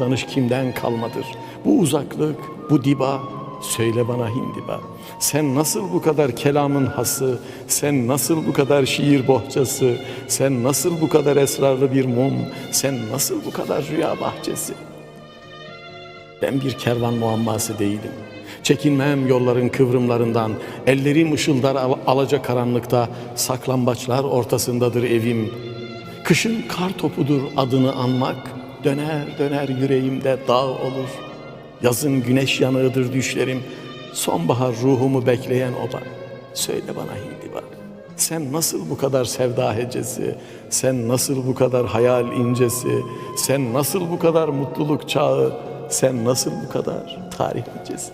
katlanış kimden kalmadır? Bu uzaklık, bu diba, söyle bana hindiba. Sen nasıl bu kadar kelamın hası, sen nasıl bu kadar şiir bohçası, sen nasıl bu kadar esrarlı bir mum, sen nasıl bu kadar rüya bahçesi? Ben bir kervan muamması değilim. Çekinmem yolların kıvrımlarından, ellerim ışıldar al- alaca karanlıkta, saklambaçlar ortasındadır evim. Kışın kar topudur adını anmak, döner döner yüreğimde dağ olur. Yazın güneş yanığıdır düşlerim, sonbahar ruhumu bekleyen oba. Söyle bana hindiba, sen nasıl bu kadar sevda hecesi, sen nasıl bu kadar hayal incesi, sen nasıl bu kadar mutluluk çağı, sen nasıl bu kadar tarih incesi?